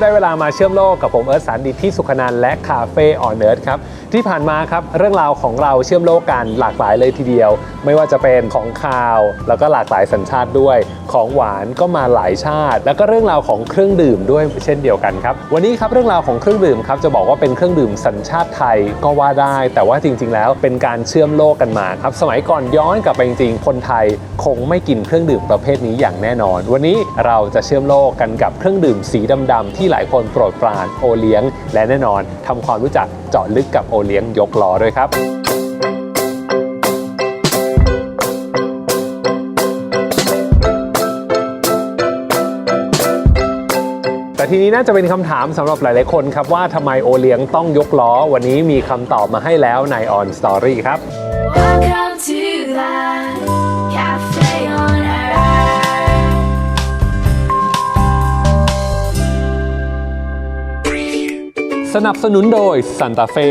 ได้เวลามาเชื่อมโลกกับผมเอิร์ธสันดิตที่สุขนันและคาเฟ่ออนเนิร์ดครับที่ผ่านมาครับเรื่องราวของเราเชื่อมโลกกันหลากหลายเลยทีเดียว ไม่ว่าจะเป็นของคาว แล้วก็หลากหลายสัญชาติด้วย ของหวานก็มาหลายชาติ แล้วก็เรื่องราวของเครื่องดื่มด้วยเช่นเดียวกันครับวันนี้ครับเรื่องราวของเครื่องดื่มครับจะบอกว่าเป็นเครื่องดื่มสัญชาติไทยก็ว่าได้ แต่ว่าจริง ๆ แล้วเป็นการเชื่อมโลกกันมาครับสมัยก่อนย้อนกลับไปจริงๆคนไทยคงไม่กินเครื่องดื่มประเภทนี้อย่างแน่นอน วันนี้เราจะเชื่อมโลกกันกับเครื่องดื่มสีดำๆที่หลายคนโปรดปรานโอเลี้ยง และแน่นอนทำความรู้จักเจาะลึกกับโอเลี้ยงยกล้อด้วยครับแต่ทีนี้น่าจะเป็นคำถามสำหรับหลาย ๆ คนครับ ว่าทำไมโอเลี้ยงต้องยกล้อ วันนี้มีคำตอบมาให้แล้วใน On Story ครับ Welcome to the สนับสนุนโดยซันตาเฟ่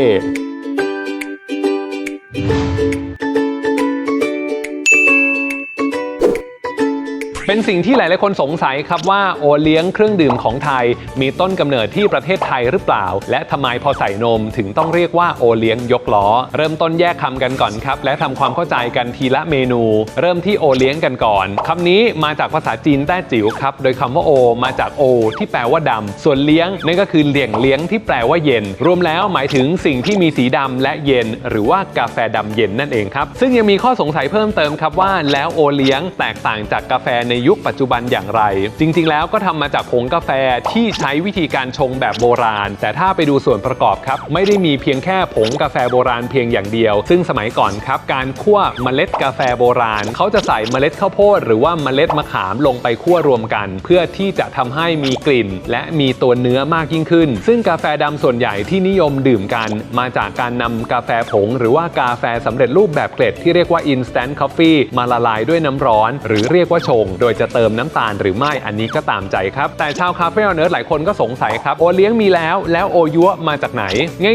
เป็นสิ่งที่หลาย ๆ คนสงสัยครับว่าโอเลี้ยงเครื่องดื่มของไทย มีต้นกำเนิดที่ประเทศไทยหรือเปล่า และทำไมพอใส่นมถึงต้องเรียกว่าโอเลี้ยงยกล้อ เริ่มต้นแยกคำกันก่อนครับ และทำความเข้าใจกันทีละเมนู เริ่มที่โอเลี้ยงกันก่อนคำนี้มาจากภาษาจีนแต้จิ๋วครับ โดยคำว่าโอ มาจากโอ ที่แปลว่าดำส่วนเลี้ยงนั่นก็คือเลี่ยงเลี้ยงที่แปลว่าเย็น รวมแล้วหมายถึงสิ่งที่มีสีดำและเย็น หรือว่ากาแฟดำเย็นนั่นเองครับ ซึ่งยังมีข้อสงสัยเพิ่มเติมครับว่าแล้วโอเลี้ยงแตกต่างจากกาแฟในยุคปัจจุบันอย่างไร จริง ๆ แล้วก็ทำมาจากผงกาแฟที่ใช้วิธีการชงแบบโบราณ แต่ถ้าไปดูส่วนประกอบครับ ไม่ได้มีเพียงแค่ผงกาแฟโบราณเพียงอย่างเดียว ซึ่งสมัยก่อนครับ การคั่วเมล็ดกาแฟโบราณ เขาจะใส่เมล็ดข้าวโพดหรือว่าเมล็ดมะขามลงไปคั่วรวมกัน เพื่อที่จะทำให้มีกลิ่น และมีตัวเนื้อมากยิ่งขึ้น ซึ่งกาแฟดำส่วนใหญ่ที่นิยมดื่มกัน มาจากการนำกาแฟผง หรือว่ากาแฟสำเร็จรูปแบบเกล็ดที่เรียกว่า instant coffee มาละลายด้วยน้ำร้อน หรือเรียกว่าชงโดยจะเติมน้ำตาลหรือไม่อันนี้ก็ตามใจครับ แต่ชาวคาเฟ่เนิร์ดหลายคนก็สงสัยครับ โอเลี้ยงมีแล้วแล้วโอยัวมาจากไหน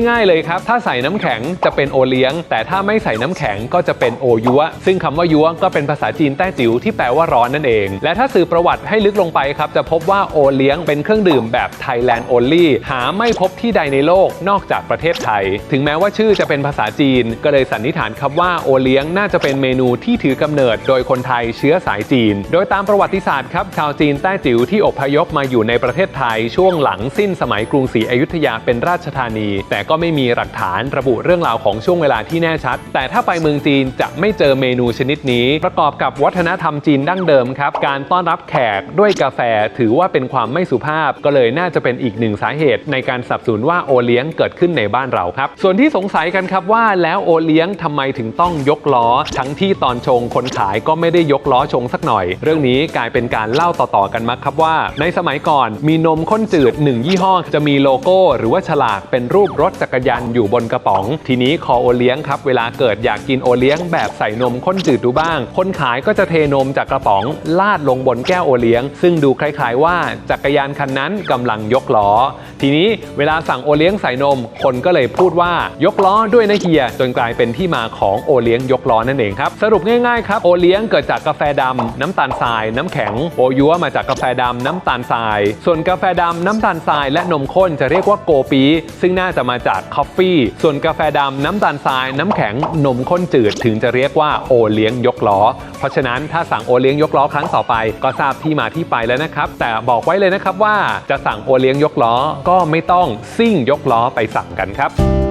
ง่าย ๆ เลยครับ ถ้าใส่น้ำแข็งจะเป็นโอเลี้ยง แต่ถ้าไม่ใส่น้ำแข็งก็จะเป็นโอยัวซึ่งคำว่ายัวก็เป็นภาษาจีนแต้จิ๋วที่แปลว่าร้อนนั่นเอง และถ้าสื่อประวัติให้ลึกลงไปครับจะพบว่าโอเลี้ยงเป็นเครื่องดื่มแบบ Thailand only หาไม่พบที่ใดในโลกนอกจากประเทศไทย ถึงแม้ว่าชื่อจะเป็นภาษาจีน ก็เลยสันนิษฐานครับว่าโอเลี้ยงน่าจะเป็นเมนูที่ถือกำเนิด โดยคนไทยเชื้อสายจีน โดยตามประวัติศาสตร์ครับชาวจีนแต้จิ๋วที่อพยพมาอยู่ในประเทศไทยช่วงหลังสิ้นสมัยกรุงศรีอยุธยาเป็นราชธานี แต่ก็ไม่มีหลักฐานระบุเรื่องราวของช่วงเวลาที่แน่ชัด แต่ถ้าไปเมืองจีนจะไม่เจอเมนูชนิดนี้ ประกอบกับวัฒนธรรมจีนดั้งเดิมครับ การต้อนรับแขกด้วยกาแฟถือว่าเป็นความไม่สุภาพ ก็เลยน่าจะเป็นอีกหนึ่งสาเหตุ ในการสับสนุนว่าโอเลี้ยงเกิดขึ้นในบ้านเราครับ ส่วนที่สงสัยกันครับว่าแล้วโอเลี้ยงทำไมถึงต้องยกล้อ ทั้งที่ตอนชงคนขายก็ไม่ได้ยกล้อชงสักหน่อย เรื่องนี้กลายเป็นการเล่าต่อๆกันมาครับว่า ในสมัยก่อนมีนมข้นจืดหนึ่งยี่ห้อ จะมีโลโก้ หรือว่าฉลากเป็นรูปรถจักรยานอยู่บนกระป๋อง ทีนี้คอโอเลี้ยงครับ เวลาเกิดอยากกินโอเลี้ยงแบบใส่นมข้นจืดดูบ้าง คนขายก็จะเทนมจากกระป๋องลาดลงบนแก้วโอเลี้ยง ซึ่งดูคล้ายๆ ว่าจักรยานคันนั้นกำลังยกล้อ ทีนี้เวลาสั่งโอเลี้ยงใส่นม คนก็เลยพูดว่ายกล้อด้วยนะเฮียจนกลายเป็นที่มาของโอเลี้ยงยกล้อนั่นเองครับสรุปง่ายๆครับโอเลี้ยงเกิดจากกาแฟดำน้ำตาลทรายน้ำแข็ง โอยัวมาจากกาแฟดำน้ำตาลทราย ส่วนกาแฟดำน้ำตาลทราย และนมข้นจะเรียกว่าโกปีซึ่งน่าจะมาจากคอฟฟี่ ส่วนกาแฟดำน้ำตาลทราย น้ำแข็งนมข้นจืดถึงจะเรียกว่าโอเลี้ยงยกล้อ เพราะฉะนั้นถ้าสั่งโอเลี้ยงยกล้อครั้งต่อไป ก็ทราบที่มาที่ไปแล้วนะครับ แต่บอกไว้เลยนะครับว่าจะสั่งโอเลี้ยงยกล้อก็ไม่ต้องซิ่งยกล้อไปสั่งกันครับ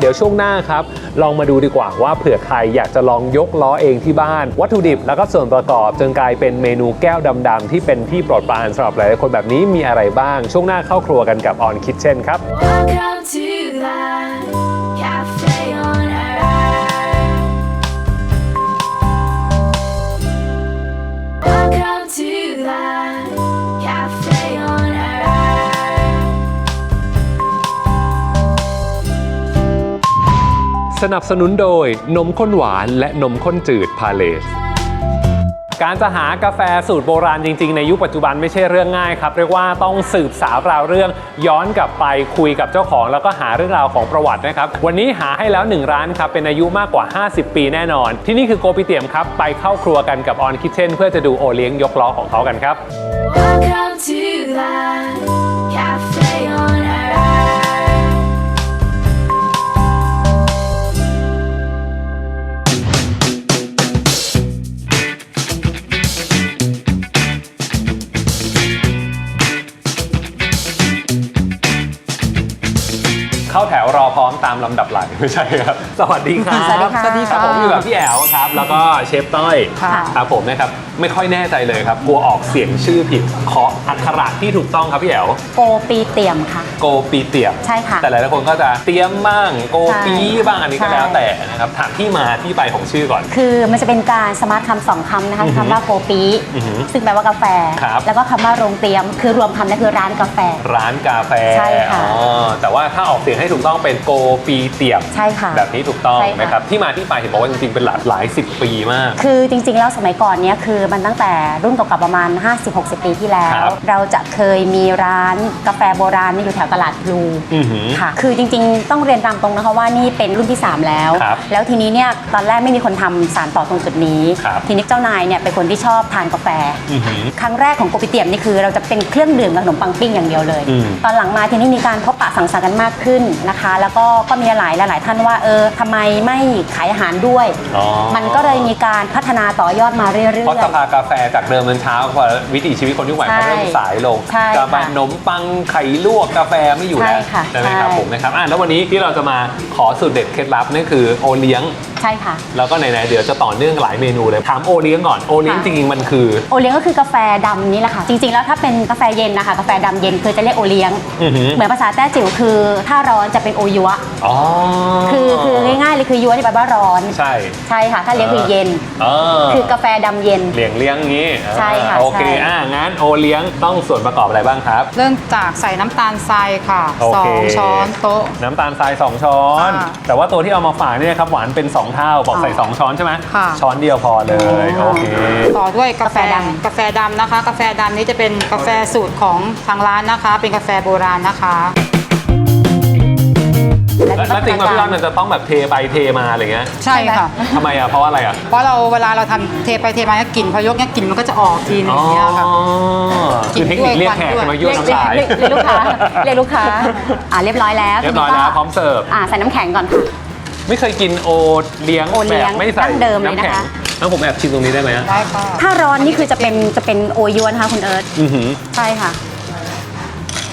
เดี๋ยวช่วงหน้าครับ ลองมาดูดีกว่าว่าเผื่อใครอยากจะลองยกล้อเองที่บ้าน วัตถุดิบแล้วก็ส่วนประกอบจนกลายเป็นเมนูแก้วดำๆที่เป็นที่โปรดปรานสำหรับหลายๆคนแบบนี้มีอะไรบ้าง ช่วงหน้าเข้าครัวกันกับออนคิทเช่นครับ Welcome to สนับสนุนโดยนมข้นหวานและนมข้นจืดพาเลส การจะหากาแฟสูตรโบราณจริง ๆ ในยุคปัจจุบันไม่ใช่เรื่องง่ายครับ เรียกว่าต้องสืบสาวราวเรื่องย้อนกลับไปคุยกับเจ้าของ แล้วก็หาเรื่องราวของประวัตินะครับ วันนี้หาให้แล้วหนึ่งร้านครับ เป็นอายุมากกว่า 50 ปีแน่นอน ที่นี่คือโกปิเตียมครับ ไปเข้าครัวกันกับออนคิทเช่นเพื่อจะดูโอเลี้ยงยกล้อของเขากันครับ Welcome to the เข้าแถวรอพร้อมตามลำดับหลังไม่ใช่ครับ สวัสดีครับสวัสดีค่ะสวัสดีครับผมอยู่กับพี่แอลครับ แล้วก็เชฟต้อยค่ะ ครับผมนะครับ ไม่ค่อยแน่ใจเลยครับ กลัวออกเสียงชื่อผิดขออักขระที่ถูกต้องครับพี่แอลโกปีเตี่ยมค่ะ โกปีเตียมใช่ค่ะแต่หลายๆคนก็จะเตรียมบ้างโกปีบ้างอันนี้ก็ใช่แล้วแต่นะครับถามที่มาที่ไปของชื่อก่อน คือมันจะเป็นการสมาร์ทคำสองคำนะคะอือหือคำว่าโกปีอือหือซึ่งแปลว่ากาแฟ ครับ แล้วก็คำว่าโรงเตรียม คือรวมคำนั้นคือร้านกาแฟ ร้านกาแฟใช่ค่ะ อ๋อแต่ว่าถ้าออกเสียงให้ถูกต้องเป็นโกปีเตียมใช่ค่ะแบบนี้ถูกต้องใช่ค่ะ นะครับที่มาที่ไปเห็นบอกว่าจริงๆเป็นหลายหลายสิบปีมาก คือจริงๆ แล้วสมัยก่อนเนี้ยคือมันตั้งแต่รุ่นเก่าๆประมาณ 50-60 ปีที่แล้ครัวบเราจะเคยมีร้านกาแฟโบราณนี่อยู่แถวตลาดพลูอือหือค่ะ คือจริงๆ ต้องเรียนตามตรงนะคะว่านี่เป็นรุ่นที่ 3 แล้ว ครับแล้วทีนี้เนี่ยตอนแรกไม่มีคนทำสารต่อตรงจุดนี้ ครับ ทีนี้เจ้านายเนี่ยเป็นคนที่ชอบทานกาแฟ อือหือ ครั้งแรกของโกปิเตียมนี่คือเราจะเป็นเครื่องดื่มกับขนมปังปิ้งอย่างเดียวเลย อืมตอนหลังมาทีนี้มีการพบปะสังสรรค์กันมากขึ้นนะคะ แล้วก็ก็มีหลายหลายๆท่านว่าเออทำไมไม่ขายอาหารด้วย อ๋อ มันก็เลยมีการพัฒนาต่อยอดมาเรื่อยๆ เพราะสภากาแฟจากเดิมมันเช้าพอวิถีชีวิตคนยุคใหม่ใช่เขาเริ่มสายลงใช่กาแฟค่ะนมปังไข่ลวกกาแฟไม่อยู่แล้วใช่ค่ะใช่ไหมครับใช่ ผมนะครับอะแล้ววันนี้ที่เราจะมาขอสูตรเด็ดเคล็ดลับนั่นคือโอเลี้ยง ใช่ค่ะ แล้วก็ไหนๆเดี๋ยวจะต่อเนื่องหลายเมนูเลย ถามโอเลี้ยงก่อน โอเลี้ยงค่ะจริงๆมันคือ โอเลี้ยงก็คือกาแฟดำนี่แหละค่ะ จริงๆ แล้วถ้าเป็นกาแฟเย็นนะคะกาแฟดำเย็นคือจะเรียกโอเลี้ยง อือหือ เหมือนภาษาแต้จิ๋วคือถ้าร้อนจะเป็นโอยัวอ๋อคือคือง่ายๆเลยคือยัวนี่แปลว่าร้อน ใช่ ใช่ค่ะ ถ้าเลี้ยงคือเย็นอ๋อคือกาแฟดำเย็น เลี้ยงเลี้ยงงี้ใช่ค่ะอ่าโอเคใช่ อะงั้นโอเลี้ยงต้องส่วนประกอบอะไรบ้างครับ เริ่มจากใส่น้ำตาลทรายค่ะโอสอเคงช้อนโต๊ะ น้ำตาลทราย 2 ช้อน ค่ะ แต่ว่าตัวที่เอามาฝากเนี่ยครับหวานเป็น 2เท่า บอกใส่ 2 ช้อนใช่ไหมค่ะ ช้อนเดียวพอเลย โอเค ต่อด้วยกาแฟกาแฟดำดำ กาแฟดำนะคะ กาแฟดำนี้จะเป็นกาแฟสูตรของทางร้านนะคะ เป็นกาแฟโบราณนะคะแล้วแล้วจริงมาพี่รอดมันจะต้องแบบเทไปเทมาอะไรเงี้ยใช่ค่ะ ทำไมอะ เพราะอะไรอะ เพราะเราเวลาเราทำเทไปเทมาเนี่ยกลิ่นพอยกเนี่ยกลิ่นมันก็จะออกทีนึงอย่างเงี้ยค่ะคือเทคนิคเรียกแขกมายั่วน้ำลายเรียกเรียกลูกค้าเรียกลูกค้าอ่าเรียบร้อยแล้วเรียบร้อยแล้วพร้อมเสิร์ฟ อ่าใส่น้ำแข็งก่อนค่ะ ไม่เคยกินโอเลี้ยงโอเลี้แบยงบไม่ใส่ดั้งเดิมเลยน้ำแข็งนะคะแล้วผมแอบชิมตรงนี้ได้ไหมอะได้ค่ะ ถ้าร้อนนี่คือจะเป็นจะเป็นโอยัวนะคะคุณเอิร์ธอือหือใช่ค่ะ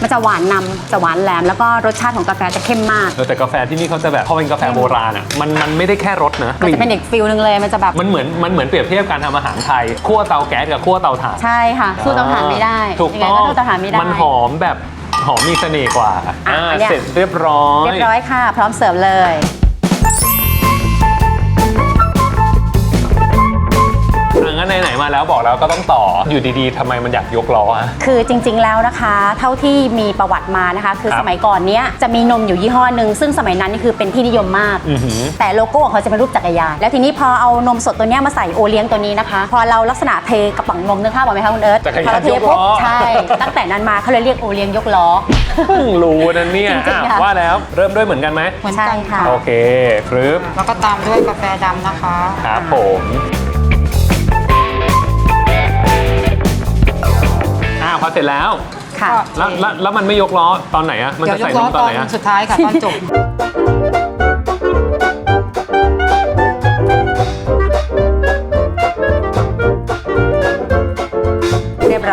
มันจะหวานนำจะหวานแหลม แล้วก็รสชาติของกาแฟจะเข้มมากเออแต่กาแฟที่นี่เขาจะแบบพอเป็นกาแฟโบราณอะมันมันไม่ได้แค่รสนะมันจะเป็นอีกฟิลหนึงเลยมันจะแบบมันเหมือนมันเหมือนเปรียบเทียบการทำอาหารไทยคั่วเตาแก๊สกับคั่วเตาถ่าน ใช่ค่ะสู้เตาถ่านไม่ได้ถูกยังไงต้องก็สู้เตาถ่านไม่ได้ มันหอมแบบหอมมีเสน่ห์กว่าอะอ่าอันเนี้ยเสร็จเรียบร้อย เรียบร้อยค่ะ พร้อมเสิร์ฟเลย ไหนๆมาแล้วบอกแล้วก็ต้องต่ออยู่ดีๆทำไมมันอยากยกล้ออะ คือจริงๆแล้วนะคะ เท่าที่มีประวัติมานะคะ คือครับสมัยก่อนเนี้ยจะมีนมอยู่ยี่ห้อหนึ่งซึ่งสมัยนั้นนี่คือเป็นที่นิยมมาก อือหือ แต่โลโก้ของเขาจะเป็นรูปจักรยาน แล้วทีนี้พอเอานมสดตัวเนี้ยมาใส่โอเลี้ยงตัวนี้นะคะ พอเราลักษณะเทกระป๋องนมนึกภาพออกไหมคะคุณเอิร์ธจักรพอยานเราเทยกล้ปุ๊บอใช่ ตั้งแต่นั้นมาเขาเลยเรียกโอเลี้ยงยกล้อ เพิ่งรู้นะเนี่ยจริงๆอะค่ะว่าแล้วเริ่มด้วยเหมือนกันไหมเหมือนใช่กันค่ะค่ะโอเคครึบแล้วก็ตามด้วยกาแฟดำนะคะ ครับผม พอเสร็จแล้วค่ะแล้วแล้วแล้วมันไม่ยกล้อตอนไหนอะมันเดี๋ยจะวยกใส่ล้นอมตตอนอนไหนอะ สุดท้ายค่ะตอนจบ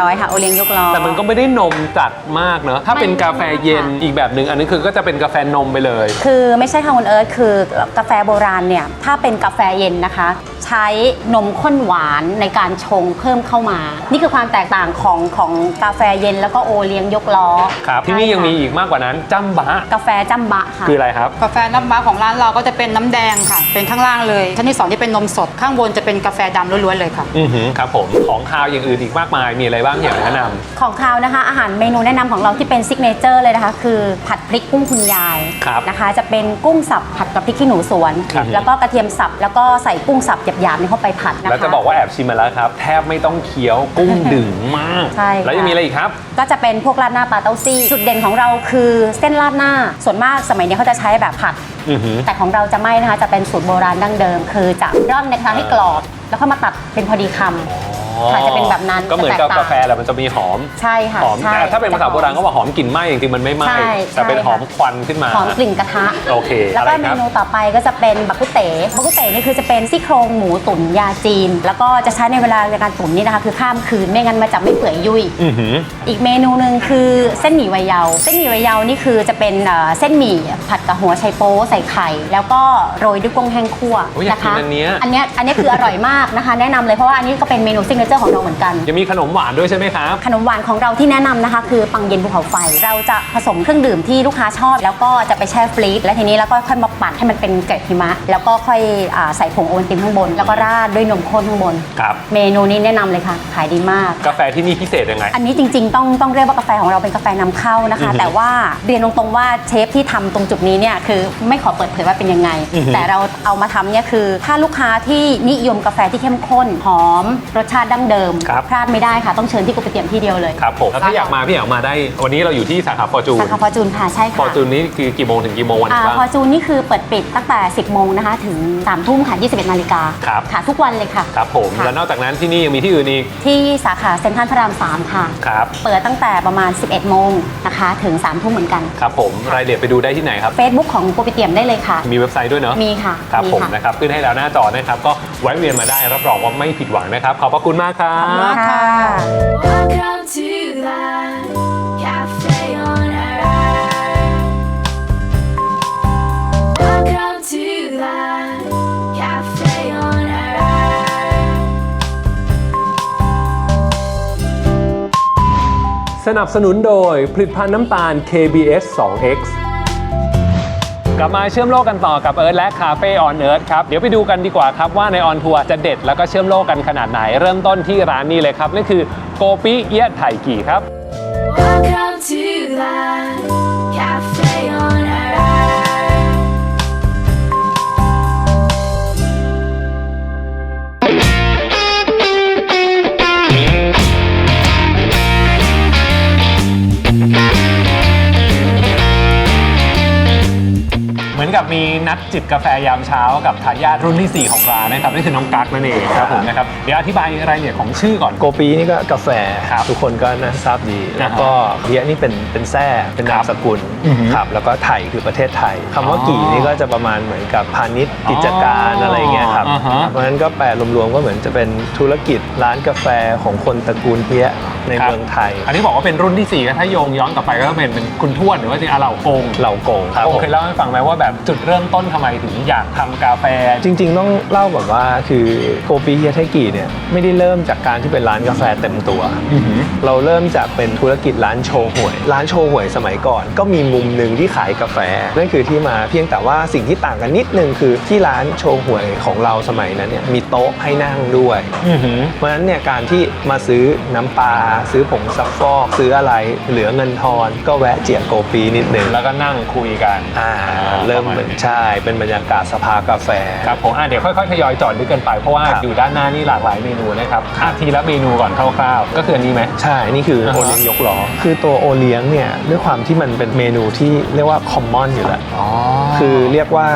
รียบร้อยค่ะ โอเลี้ยงยกล้อ แต่มันก็ไม่ได้นมจัดมากเนอะถ้าเป็นไม่กาแฟเย็นค่ะอีกแบบหนึ่งอันนี้คือก็จะเป็นกาแฟนมไปเลย คือไม่ใช่ค่ะคุณเอิร์ธคือกาแฟโบราณเนี่ยถ้าเป็นกาแฟเย็นนะคะ ใช้นมข้นหวานในการชงเพิ่มเข้ามา นี่คือความแตกต่างของของกาแฟเย็นแล้วก็โอเลี้ยงยกล้อครับที่นี่ยังมีใช่ค่ะอีกมากกว่านั้นจัมบะกาแฟจัมบะค่ะคืออะไรครับกาแฟน้ำบ้าของร้านเราก็จะเป็นน้ำแดงค่ะ เป็นข้างล่างเลยชั้นที่สองที่เป็นนมสดข้างบนจะเป็นกาแฟดำล้วนๆเลยค่ะอือหือครับผมของคาวอย่างอื่นอีกมากมายมีอะไรบ้างเหี่ยวแนะนของคาวนะคะ อาหารเมนูแนะนำของเราที่เป็นซิกเนเจอร์เลยนะคะ คือผัดพริกกุ้งคุณยายครับนะคะ จะเป็นกุ้งสับผัดกับพริกขี้หนูสวน ครับ แล้วก็กระเทียมสับ แล้วก็ใส่กุ้งสับหยาบๆนี่เข้าไปผัดำนะคะ แล้วจะบอกว่าแอบชิมมาแล้วครับ แทบไม่ต้องเคี้ยวกุ้งดึงมาก ใช่ค่ะ แล้วยังมีอะไรอีกครับ ก็จะเป็นพวกราดหน้าปลาเต้าซี่ จุดเด่นของเราคือเส้นราดหน้า ส่วนมากสมัยนี้เขาจะใช้แบบผัด อือหือ แต่ของเราจะไม่นะคะ จะเป็นสูตรโบราณดั้งเดิม คือจะร่อนนะคะให้กรอบ แล้วก็มาตัดเป็นพอดีคำ ค่ะจะเป็นแบบนั้นก็เหมือนกับจะแตกต่างกาแฟแหละมันจะมีหอมใช่ค่ะหอมใช่แต่ถ้าเป็นภาษาโบราณเขาว่าหอมกลิ่นไหม้จริงๆมันไม่ไหม้ใช่แต่เป็นใช่หอมควันขึ้นมา หอมกลิ่นกระทะโอเคแล้วอะไรก็คเมรับนูต่อไปก็จะเป็นบักกุเต๋บักกุเต๋นี่คือจะเป็นซี่โครงหมูตุ๋นยาจีน แล้วก็จะใช้ในเวลาในการตุ๋นนี่นะคะ คือข้ามคืนไม่งั้นมันจะไม่เปื่อยยุ่ย อือหือ อีกเมนูหนึ่งคือเส้นหมี่วัยเยาว์เส้นหมี่วัยเยาว์นี่คือจะเป็นเอ่อเส้นหมี่ผัดกับหัวไชโป๊ใส่ไข่ แล้วก็โรยด้วยกุ้งแห้งคั่วโอ้ยอยากนะกินคะอันเนี้ย อันเนี้ยอันเนี้ยคืออร่อยมากนะคะ แนะนำเลยเพราะว่าอันนี้ก็เป็นเมนูซิกเนเจอร์ของเราเหมือนกัน ยังมีขนมหวานด้วยใช่ไหมครับ ขนมหวานของเราที่แนะนำนะคะ คือปังเย็นภูเขาไฟ เราจะผสมเครื่องดื่มที่ลูกค้าชอบ แล้วก็จะไปแช่ฟรีซแล้วทีนี้แล้วก็ค่อยมาปั่นให้มันเป็นเกล็ดหิมะ แล้วก็ค่อยอาใส่ผงโอวัลตินข้างบน แล้วก็ราดด้วยนมข้นข้างบน ครับ เมนูนี้แนะนำเลยค่ะขายดีมาก กาแฟที่นี่พิเศษยังไง อันนี้จริงๆ ต้องต้องเรียกว่ากาแฟของเราเป็นกาแฟนำเข้านะคะ อือฮึแต่ว่าเรียนตรงๆว่าเชฟที่ทำตรงจุดนี้เนี่ยคือไม่ขอเปิดเผยว่าเป็นยังไง อือฮึแต่เราเอามาทำเนี่ยคือ ถ้าลูกค้าที่นิยมกาแฟที่เข้มข้นหอมรสชาติดั้งเดิม ครับ พลาดไม่ได้ค่ะ ต้องเชิญที่กุปเตียมที่เดียวเลย ครับผมแล้วถ้าอยากมาพี่อยากมาได้ วันนี้เราอยู่ที่สาขาฟอร์จูนสาขาฟอร์จูนค่ะใช่ฟอค่ะร์จูนนี้คือกี่โมงถึงกี่โมงวันไหนอ่าบ้าง ฟอร์จูนนี่คือเปิดปิดตั้งแต่ 10 โมงนะคะ ถึง3ทุ่มค่ะ21นาฬิกาครับ ค่ะ ทุกวันเลยค่ะ ครับผมค่ะ แล้วนอกจากนั้นที่นี่ยังมีที่อื่นอีกที่สาขาเซ็นทรัลพระราม3ค่ะ ครับ เปิดตั้งแต่ประมาณ 11 โมงนะคะ ถึง3ทุ่มเหมือนกัน ครับผมรายละเอียดไปดูได้ที่ไหนครับ Facebook ของโกปิเตียมได้เลยค่ะ มีเว็บไซต์ด้วยเนาะมีค่ะครับมีผมค่ะ นะครับขึ้นให้แล้วหน้าจอนะครับก็แวะเวียนมาได้รับรองว่าไม่ผิดหวังนะครับขอบพระคุณมากครับค่ะ Welcome to the cafe on earth. Welcome to the cafe on earth. สนับสนุนโดยผลิตภัณฑ์น้ำตาล KBS 2X กลับมาเชื่อมโลกกันต่อกับเอิร์ธและคาเฟ่ออนเอิร์ธครับ เดี๋ยวไปดูกันดีกว่าครับว่าในออนทัวร์จะเด็ดแล้วก็เชื่อมโลกกันขนาดไหน เริ่มต้นที่ร้านนี้เลยครับนั่นคือโกปิเอียะไถกี่ครับ Welcome to the นกับมีนัดจิบกาแฟยามเช้ากับทายาทรุ่นที่ 4 ของร้านนะครับนั่นคือน้องกั๊กนั่นเองครับผมนะครับเดี๋ยวอธิบายรายละเอียดของชื่อก่อน โกปีนี่ก็กาแฟครับทุกคนก็น่าทราบดี แล้วก็เฮียนี่เป็นเป็นแท้เป็นนามสกุลอือหือครับแล้วก็ไทยคือประเทศไทยคำว่าอ๋อกี่นี่ก็จะประมาณเหมือนกับพาณิชย์กิจการอะไรเงี้ยครับอ่าฮะเพราะฉะนั้นก็แปลรวมๆก็เหมือนจะเป็นธุรกิจร้านกาแฟของคนตระกูลเฮียในครับ เมืองไทยอันนี้บอกว่าเป็นรุ่นที่ 4 ก็ถ้าโยงย้อนกลับไปก็เป็นเป็นคุณทวดหรือว่าที่อาเหล่ากงเหล่าโกงครับโอผม เคยเล่าให้ฟังไหมว่าแบบจุดเริ่มต้นทำไมถึงอยากทำกาแฟ จริงๆต้องเล่าก่อนว่าคือโกปีเฮียไทกิเนี่ยไม่ได้เริ่มจากการที่เป็นร้านกาแฟเต็มตัวอือหือเราเริ่มจากเป็นธุรกิจร้านโชว์หวย ร้านโชว์หวยสมัยก่อน ก็มีมุมหนึ่งที่ขายกาแฟนั่นคือที่มาเพียงแต่ว่าสิ่งที่ต่างกันนิดนึงคือที่ร้านโชว์หวยของเราสมัยนั้นเนี่ยมีโต๊ะให้นั่งด้วยอือหือเพราะฉะนั้นเนี่ยการที่มาซื้อน้ำปลาซื้อผงซักฟอก ซื้ออะไรเหลือเงินทอน ก็แวะเจียโกปีนิดนึงแล้วก็นั่งคุยกันอ่าเริ่มเหมือนใช่เป็นบรรยากาศสภากาแฟ ครับผมอะเดี๋ยวค่อยๆทยอยจอดด้วยกันไปเพราะว่าครับ อยู่ด้านหน้านี่หลากหลายเมนูนะครับอะทีละเมนูก่อนคร่าวๆ ก็คืออันนี้ไหม ใช่ นี่คืออ่าฮะโอเลี้ยงยกล้อคือตัวโอเลี้ยงเนี่ยด้วยความที่มันเป็นเมนูที่เรียกว่าคอมมอนอยู่แล้ว อ๋อ คือเรียกว่า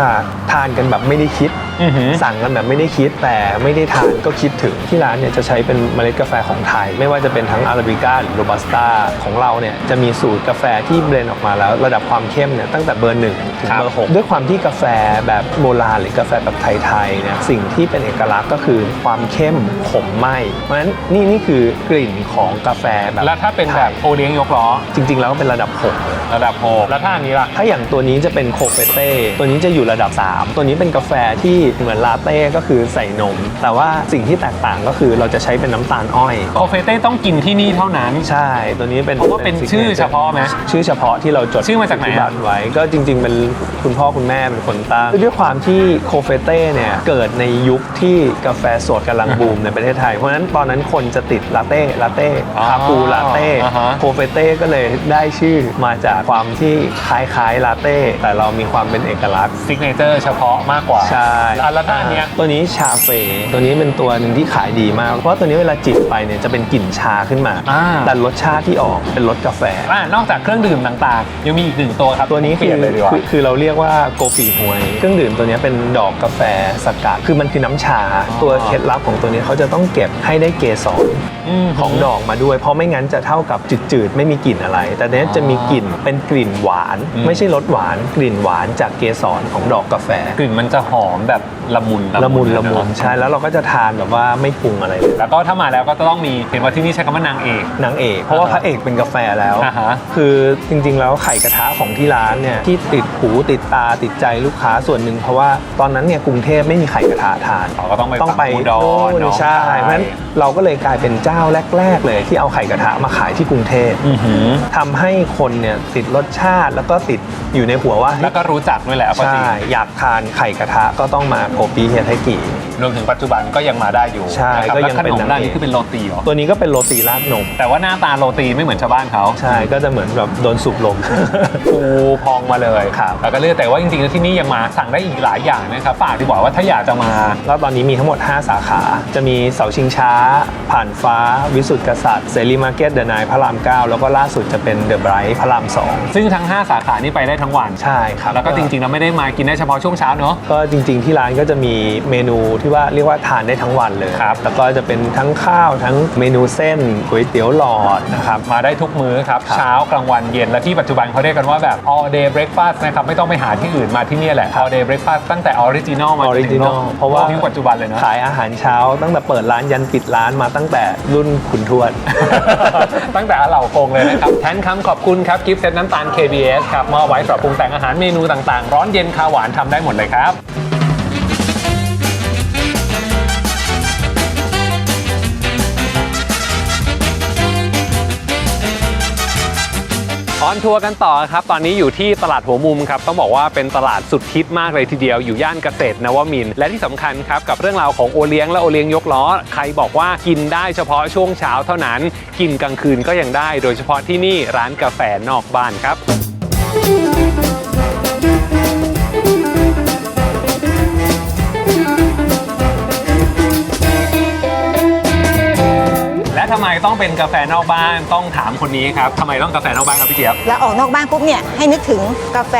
ทานกันแบบไม่ได้คิด อือหือ สั่งกันแบบไม่ได้คิดแต่ไม่ได้ทานก็คิดถึงที่ร้านเนี่ยจะใช้เป็นเมล็ดกาแฟของไทย ไม่ว่าจะเป็นทั้งอาราบิก้าหรือโรบัสต้าของเราเนี่ยจะมีสูตรกาแฟที่เบลนด์ออกมาแล้ว ระดับความเข้มเนี่ยตั้งแต่เบอร์หนึ่งถึงครับเบอร์หกด้วยความที่กาแฟแบบโบราณหรือกาแฟแบบไทยๆเนี่ยสิ่งที่เป็นเอกลักษณ์ก็คือความเข้มขมไหมเพราะฉะนั้นนี่นี่คือกลิ่นของกาแฟแบบแล้วถ้าเป็นแบบไทยโอเลี้ยงยกล้อ จริง ๆ แล้วก็เป็นระดับ6เลย ระดับโฮแล้วถ้าอันนี้ล่ะ ถ้าอย่างตัวนี้จะเป็นโคเฟเต้ ตัวนี้จะอยู่ระดับ 3 ตัวนี้เป็นกาแฟที่เหมือนลาเต้ก็คือใส่นม แต่ว่าสิ่งที่แตกต่างก็คือเราจะใช้เป็นน้ำตาลอ้อย โคเฟเต้ต้องกินที่นี่เท่านั้น ใช่ ตัวนี้เป็นเพราะว่าเป็นชื่อเฉพาะไหมชื่อเฉพาะที่เราจดชื่อมาจากไหนอะปฏิบัติไว้ ก็จริงๆเป็นคุณพ่อคุณแม่เป็นคนตั้งด้วยความที่โคเฟเต้เนี่ยเกิดในยุคที่กาแฟสดกำลังบูมในประเทศไทย เพราะฉะนั้นตอนนั้นคนจะติดลาเต้ลาเต้อ๋อคาปูลาเต้อ่าฮะ โคเฟเต้ก็เลยได้ชื่อมาจากความที่คล้ายๆลาเต้แต่เรามีความเป็นเอกลักษณ์ ซิกเนเจอร์เฉพาะมากกว่า ใช่อะแล้วด้านเนี้ยตัวนี้ชาเฟตัวนี้เป็นตัวหนึ่งที่ขายดีมาก เพราะว่าตัวนี้เวลาจิบไปเนี่ยจะเป็นกลิ่นชาขึ้นมา อ่า แต่รสชาติที่ออกเป็นรสกาแฟ อ่านอกจากเครื่องดื่มต่างๆ ยังมีอีกหนึ่งตัวครับตัวนี้เปคืลี่อยนเลยดีกว่า คือคือเราเรียกว่าโกฟีหวย เครื่องดื่มตัวนี้เป็นดอกกาแฟสกัดคือมันคือน้ำชา ตัวเคล็ดลับของตัวนี้เขาจะต้องเก็บให้ได้เกสร ม ของดอกมาด้วย เพราะไม่งั้นจะเท่ากับจืดๆ ไม่มีกลิ่นอะไร แต่เนี้ยจะมีกลิ่นเป็นกลิ่นหวานอืมไม่ใช่รสหวาน กลิ่นหวานจากเกสรของดอกกาแฟ กลิ่นมันจะหอมแบบละมุนละมุนละมุนเอะใช่แล้วเราก็จะทานแบบว่าไม่ปรุงอะไรเลยแล้วก็ถ้ามาแล้วก็จะต้องมีเห็นว่าที่นี่ใช้คำว่านางเอกนางเอกเพราะว่าพระเอกเป็นกาแฟแล้วอ่าฮะคือจริงๆแล้วไข่กระทะของที่ร้านเนี่ยที่ติดหูติดตาติดใจลูกค้าส่วนหนึ่งเพราะว่าตอนนั้นเนี่ยกรุงเทพไม่มีไข่กระทะทานเราก็ต้องไปต้องไปฝั่อุดรโน่นหนองใช่คายเพราะฉะนั้น เราก็เลยกลายเป็นเจ้าแรก ๆ เลย ที่เอาไข่กระทะมาขายที่กรุงเทพอื้อหือทำให้คนเนี่ยติดรสชาติแล้วก็ติดอยู่ในหัวว่าแล้วก็รู้จักด้วยแหละว่าจริใช่งอยากทานไข่กระทะก็ต้องมาโคปีเฮยไทกิ รวมถึงปัจจุบันก็ยังมาได้อยู่ใช่นะครับก็ยังแล้วขเป็นนมนางด้านเอกนี้คือเป็นโรตีเหรอตัวนี้ก็เป็นโรตีราดนม แต่ว่าหน้าตาโรตีไม่เหมือนชาวบ้านเขา ใช่ก็จะเหมือนแบบโดนสูบลม ฟูพองมาเลยครับ แล้วก็เลือกแต่ว่าจริงๆแล้วที่นี่ยังมาสั่งได้อีกหลายอย่างนะครับ ฝากดีกว่าว่าถ้าอยากจะมา แล้วตอนนี้มีทั้งหมด 5 สาขา จะมีเสาชิงช้า ผ่านฟ้า วิสุทธิกษัตริย์เสรีมาร์เก็ตเดอะนายพระราม 9 แล้วก็ล่าสุดจะเป็นเดอะไบรท์พระราม ซึ่งทั้ง 5 สาขานี่ไปได้ทั้งวัน 2 ใช่ครับแล้วก็จริงๆแล้วไม่ได้มากินได้เฉพาะช่วงเช้าเนอะ ก็จริง ๆ ที่ร้านก็จะมีเมนูที่ว่าเรียกว่าทานได้ทั้งวันเลยครับแล้วก็จะเป็นทั้งข้าวทั้งเมนูเส้นก๋วยเตี๋ยวหลอดนะครับมาได้ทุกมื้อครับ ครับ เช้ากลางวันเย็นและที่ปัจจุบันเขาเรียกกันว่าแบบ all day breakfast นะครับ ไม่ต้องไปหาที่อื่นมาที่เนี่ยแหละ all day breakfast ตั้งแต่ original มาออริจินอลเพราะว่า ยุคปัจจุบันเลยนะขายอาหารเช้า ตั้งแต่เปิดร้านยันปิดร้านมาตั้งแต่รุ่นขุนทวด ตั้งแต่เหล่ากงเลยนะครับ แทนคำขอบคุณครับกิฟต์เซตน้ำตาล KBS ครับมอบไว้สำหรับปรุงแต่งอาหารเมนูต่างๆ ร้อนเย็นคาวหวานทำได้หมดเลยครับ ออนทัวร์กันต่อครับ ตอนนี้อยู่ที่ตลาดหัวมุมครับ ต้องบอกว่าเป็นตลาดสุดฮิตมากเลยทีเดียว อยู่ย่านเกษตรนวมินทร์และที่สำคัญครับ กับเรื่องราวของโอเลี้ยงและโอเลี้ยงยกล้อ ใครบอกว่ากินได้เฉพาะช่วงเช้าเท่านั้น กินกลางคืนก็ยังได้ โดยเฉพาะที่นี่ร้านกาแฟนอกบ้านครับ ทำไมต้องเป็นกาแฟนอกบ้านต้องถามคนนี้ครับทำไมต้องกาแฟนอกบ้านครับพี่เจี๊ยบแล้วออกนอกบ้านปุ๊บเนี่ยให้นึกถึงกาแฟ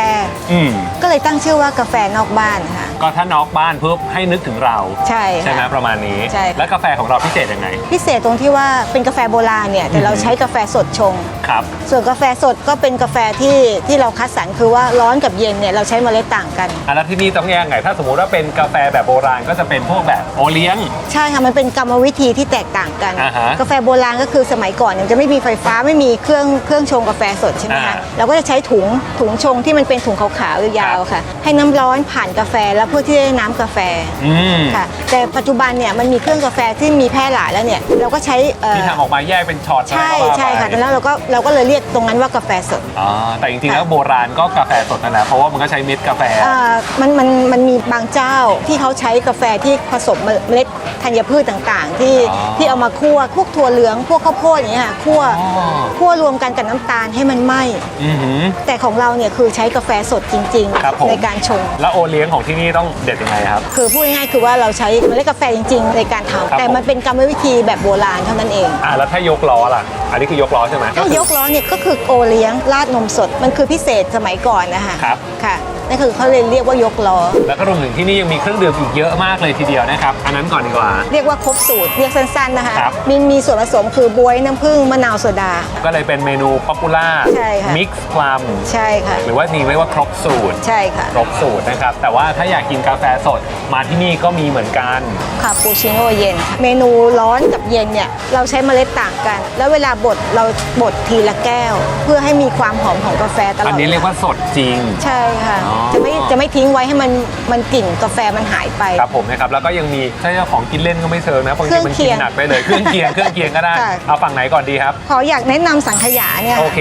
อืมก็เลยตั้งชื่อว่ากาแฟนอกบ้านค่ะ ก็ถ้านอกบ้านปุ๊บให้นึกถึงเราใช่ค่ะใช่ไหมประมาณนี้ ใช่ค่ะ และกาแฟของเราพิเศษยังไง พิเศษตรงที่ว่าเป็นกาแฟโบราณเนี่ยแต่เราใช้กาแฟสดชง ครับ ส่วนกาแฟสดก็เป็นกาแฟที่ที่เราคัดสรรคือว่าร้อนกับเย็นเนี่ยเราใช้เมล็ดต่างกัน อันแล้วที่นี่ต้องแยกไง ถ้าสมมุติว่าเป็นกาแฟแบบโบราณก็จะเป็นพวกแบบโอเลี้ยง ใช่ค่ะมันเป็นกรรมวิธีที่แตกต่างกัน อ่าฮะกาแฟโบราณก็คือสมัยก่อนเนี่ยจะไม่มีไฟฟ้าไม่มีเครื่องเครื่องชงกาแฟสดใช่ไหมอ่าคะเราก็จะใช้ถุงถุงชงที่มันเป็นถุงขาวๆยาวๆค่ะ ให้น้ำร้อนผ่านกาแฟแล้วเพื่อที่จะได้น้ำกาแฟอืม ค่ะแต่ปัจจุบันเนี่ยมันมีเครื่องกาแฟที่มีแพร่หลายแล้วเนี่ยเราก็ใช้เอ่อที่ทำออกมาแยกเป็นช็อตใช่อะไรก็ว่าใช่ไปค่ะแต่แล้วเราก็เราก็เลยเรียกตรงนั้นว่ากาแฟสดอ๋อแต่จริงๆแล้วโบราณก็กาแฟสดนั่นแหละเพราะว่ามันก็ใช้เม็ดกาแฟเอ่อมันมันมันมีบางเจ้าที่เขาใช้กาแฟที่ผสมเมล็ด ธัญพืชต่างๆ ที่อ๋อที่เอามาคั่วพวกถั่วเหลืองพวกข้าวโพดอย่างเงี้ยค่ะคั่วอ๋อ คั่วรวมกันกับน้ำตาลให้มันไหม้อือหือ แต่ของเราเนี่ยคือใช้กาแฟสดจริงครับผมในการชง แล้วโอเลี้ยงของที่นี่ต้องเด็ดยังไงครับ คือพูดง่ายๆคือว่าเราใช้เมล็ดกาแฟจริง ๆ ในการครับทำแต่มันเป็นกรรมวิธีแบบโบราณเท่านั้นเอง อ่าแล้วถ้ายกล้อล่ะ อันนี้คือยกล้อใช่ไหม ถ้ายกล้อเนี่ยก็คือโอเลี้ยงราดนมสด มันคือพิเศษสมัยก่อนนะคะครับ ค่ะ นั่นคือเขาเลยเรียกว่ายกล้อ แล้วก็รวมถึงที่นี่ยังมีเครื่องดื่มอีกเยอะมากเลยทีเดียวนะครับ อันนั้นก่อนดีกว่า เรียกว่าครบสูตร เรียกสั้นๆนะคะ ครับ มีมีส่วนผสมคือบวยน้ำผึ้งมะนาวโซดา ก็เลยเป็นเมนูป๊อปปูล่า ใช่ค่ะ มิกซ์พลัม ใช่ค่ะ หรือว่านี่เรียกว่าครบสูตร ใช่ค่ะ ครบสูตรนะครับ แต่ว่าถ้าอยากกินกาแฟสดมาที่นี่ก็มีเหมือนกันกันคาปูชิโน่เย็นค่ะเมนูร้อนกับเย็นเนี่ย เราใช้เมล็ดต่างกัน แล้วเวลาบดเราบดทีละแก้ว เพื่อให้มีความหอมของกาแฟตลอดอันนี้เรียกว่าสดจริง ใช่ค่ะ อ๋อจะไม่จะไม่ทิ้งไว้ให้มันมันกลิ่นกาแฟมันหายไป ครับผมนะครับแล้วก็ยังมีถ้าจะของกินเล่นก็ไม่เชิงนะบางทีมันเครื่กิอนงเคียงหนักได้เลยเครื่องเคียงเครื่องเคียงก็ได้ค่ะ เอาฝั่งไหนก่อนดีครับ ขออยากแนะนำสังขยาเนี่ยโอเค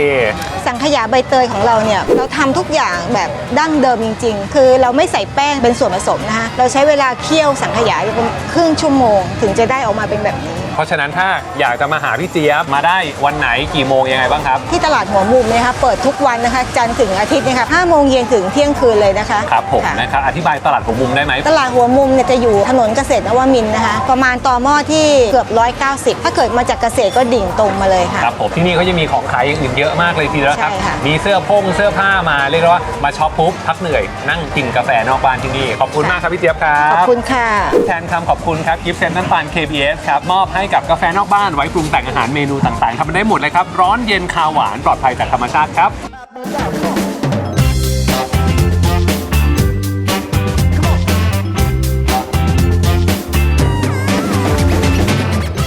สังขยาใบเตยของเราเนี่ยเราทำทุกอย่างแบบดั้งเดิมจริง ๆ คือเราไม่ใส่แป้งเป็นส่วนผสมนะคะเราใช้เวลาเคี่ยวสังขยาอยู่ประมาณครึ่งชั่วโมง ถึงจะได้ออกมาเป็นแบบนี้ เพราะฉะนั้นถ้าอยากจะมาหาพี่เจี๊ยบมาได้วันไหนกี่โมงยังไงบ้างครับ ที่ตลาดหัวมุมเนะคะเปิดทุกวันนะคะจันทร์ถึงอาทิตย์นะคะ5โมงเย็นถึงเที่ยงคืนเลยนะคะครับผมค่ะนะครับอธิบายตลาดหัวมุมได้ไหมตลาดหัวมุมเนี่ยจะอยู่ถนนเกษตรนวมินทร์นะคะ ประมาณต่อหม้อที่เกือบ 190 ถ้าเกิดมาจากเกษตรก็ดิ่งตรงมาเลยค่ะ ครับผมที่นี่เขาจะมีของขายอย่างอื่นเยอะมากเลยทีเดียวครับ ใช่ค่ะ มีเสื้อพงเสื้อผ้ามาเรียกได้ว่ามาช็อปปุ๊บพักเหนื่อยนั่งกินกาแฟนอกบ้านที่นี่ขอบคุณมากครับพี่เจี๊ยบครับขอบคุณค่ะ แทนคำขอบคุณครับกิฟต์เซนต์ฟัน KBS ครับมอบให้กับกาแฟนอกบ้านไว้ปรุงแต่งอาหารเมนูต่างๆทำได้หมดเลยครับ ร้อนเย็นคาวหวานปลอดภัยจากธรรมชาติครับ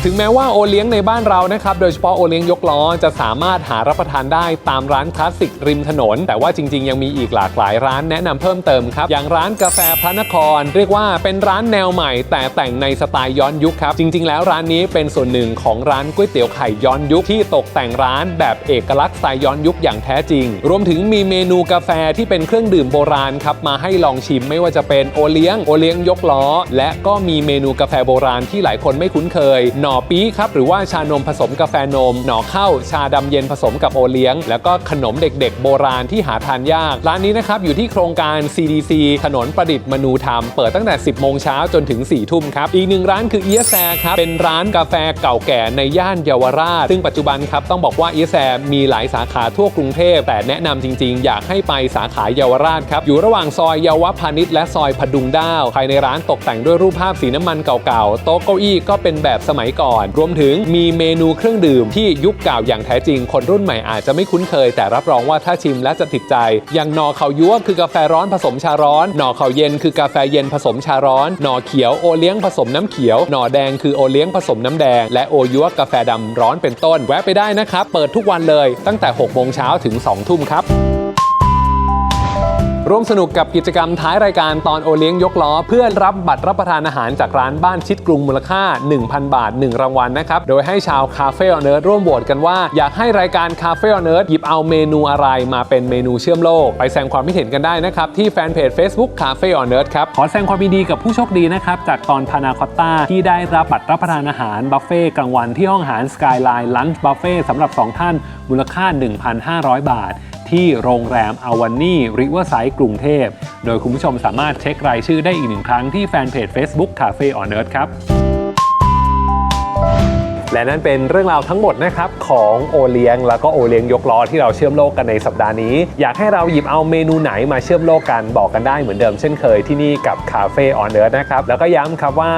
ถึงแม้ว่าโอเลี้ยงในบ้านเรานะครับ โดยเฉพาะโอเลี้ยงยกล้อจะสามารถหารับประทานได้ตามร้านคลาสสิกริมถนน แต่ว่าจริง ๆ ยังมีอีกหลากหลายร้านแนะนำเพิ่มเติมครับ อย่างร้านกาแฟพระนคร เรียกว่าเป็นร้านแนวใหม่ แต่แต่งในสไตล์ย้อนยุคครับ จริง ๆ แล้วร้านนี้เป็นส่วนหนึ่งของร้านก๋วยเตี๋ยวไข่ย้อนยุคที่ตกแต่งร้านแบบเอกลักษณ์สไตล์ย้อนยุคอย่างแท้จริง รวมถึงมีเมนูกาแฟที่เป็นเครื่องดื่มโบราณครับมาให้ลองชิมไม่ว่าจะเป็นโอเลี้ยงโอเลี้ยงยกล้อ และก็มีเมนูกาแฟโบราณที่หลายคนไม่คุ้นเคยน่อปี๊ครับ หรือว่าชานมผสมกาแฟนม หน่อข้าวชาดำเย็นผสมกับโอเลี้ยง แล้วก็ขนมเด็กๆ โบราณที่หาทานยาก ร้านนี้นะครับ อยู่ที่โครงการ CDC ถนนประดิษฐ์มนูธรรม เปิดตั้งแต่ 10 โมงเช้าจนถึง 4 ทุ่มครับ อีกหนึ่งร้านคือเอียแซครับ เป็นร้านกาแฟเก่าแก่ในย่านเยาวราช ซึ่งปัจจุบันครับต้องบอกว่าเอียแซมีหลายสาขาทั่วกรุงเทพ แต่แนะนำจริง ๆ อยากให้ไปสาขาเยาวราชครับ อยู่ระหว่างซอยเยาวพาณิชย์และซอยพดุงด้าว ภายในร้านตกแต่งด้วยรูปภาพสีน้ำมันเก่าๆ โต๊ะเก้าอี้ก็เป็นแบบสมัยก่อน รวมถึงมีเมนูเครื่องดื่มที่ยุคเก่าอย่างแท้จริง คนรุ่นใหม่อาจจะไม่คุ้นเคย แต่รับรองว่าถ้าชิมและจะติดใจ อย่างนอเขายั่วคือกาแฟร้อนผสมชาร้อน หนอเขาเย็นคือกาแฟเย็นผสมชาร้อน หนอเขียวโอเลี้ยงผสมน้ำเขียว หนอแดงคือโอเลี้ยงผสมน้ำแดง และโอยั่วกาแฟดำร้อนเป็นต้น แวะไปได้นะครับ เปิดทุกวันเลย ตั้งแต่6โมงเช้าถึง2ทุ่มครับ ร่วมสนุกกับกิจกรรมท้ายรายการตอนโอเลี้ยงยกล้อ เพื่อรับบัตรรับประทานอาหารจากร้านบ้านชิดกรุงมูลค่า 1,000 บาท 1 รางวัลนะครับ โดยให้ชาวคาเฟ่อเนิร์ดร่วมโหวตกันว่า อยากให้รายการคาเฟ่อเนิร์ดหยิบเอาเมนูอะไรมาเป็นเมนูเชื่อมโลก ไปแสดงความคิดเห็นกันได้นะครับ ที่แฟนเพจ Facebook Cafe on Earth ครับ ขอแสดงความยินดีกับผู้โชคดีนะครับจากตอนพานาคอตต้าที่ได้รับบัตรรับประทานอาหารบัฟเฟ่กลางวันที่ห้องอาหารสกายไลน์ลันช์บัฟเฟ่สำหรับ 2 ท่านมูลค่า 1,500 บาท ที่โรงแรมอาวานี่ริเวอร์ไซด์กรุงเทพ โดยคุณผู้ชมสามารถเช็ครายชื่อได้อีกหนึ่งครั้งที่แฟนเพจ Facebook Cafe on Earth ครับ และนั่นเป็นเรื่องราวทั้งหมดนะครับของโอเลี้ยง แล้วก็โอเลี้ยงยกล้อที่เราเชื่อมโลกกันในสัปดาห์นี้ อยากให้เราหยิบเอาเมนูไหนมาเชื่อมโลกกันบอกกันได้เหมือนเดิมเช่นเคยที่นี่กับคาเฟ่ออนเอิร์นะครับแล้วก็ย้ำครับว่า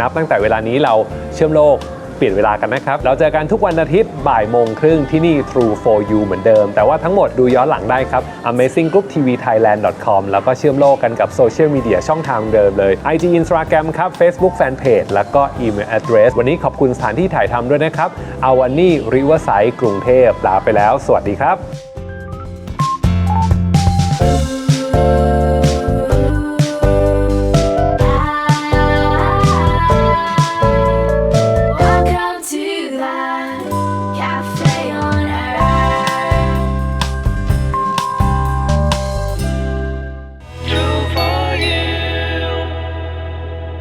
นับตั้งแต่เวลานี้เราเชื่อมโลก ปลี่ยนเวลากันนะครับ เราเจอกันทุกวันอาทิตย์บ่ายโมงครึ่งที่นี่ True for You เหมือนเดิม แต่ว่าทั้งหมดดูย้อนหลังได้ครับ amazinggrouptvthailand.com แล้วก็เชื่อมโลกกันกับโซเชียลมีเดียช่องทางเดิมเลย IG Instagram ครับ Facebook Fanpage แล้วก็ Email Address วันนี้ขอบคุณสถานที่ถ่ายทำด้วยนะครับอาวันนี่ริเวอร์ไซด์กรุงเทพลาไปแล้ว สวัสดีครับ